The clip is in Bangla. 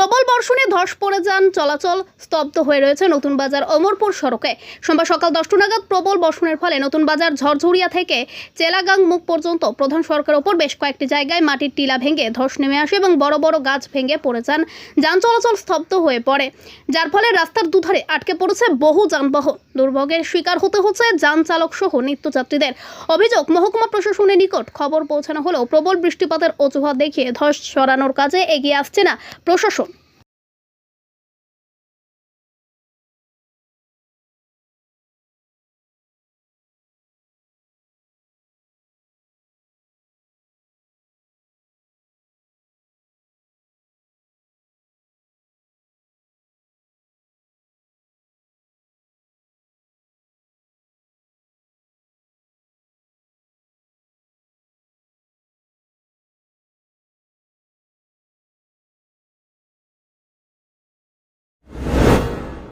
প্রবল বর্ষণে ধস পড়ে যান, চলাচল স্তব্ধ হয়ে রয়েছে নতুন বাজার অমরপুর সড়কে। সোমবার সকাল দশটা নাগাদ প্রবল বর্ষণের ফলে নতুন বাজার ঝরঝরিয়া থেকে চেলাগাং মুখ পর্যন্ত প্রধান সড়কের ওপর বেশ কয়েকটি জায়গায় মাটির টিলা ভেঙে ধস নেমে আসে এবং বড় বড় গাছ ভেঙে পড়ে যান। যান চলাচল স্তব্ধ হয়ে পড়ে। যার ফলে রাস্তার দুধারে আটকে পড়েছে বহু যানবাহন। দুর্ভোগের শিকার হতে হচ্ছে যান চালক সহ নিত্যযাত্রীদের। অভিযোগ, মহকুমা প্রশাসনের নিকট খবর পৌঁছানো হলেও প্রবল বৃষ্টিপাতের অজুহাত দেখিয়ে ধস সরানোর কাজে এগিয়ে আসছে না প্রশাসন।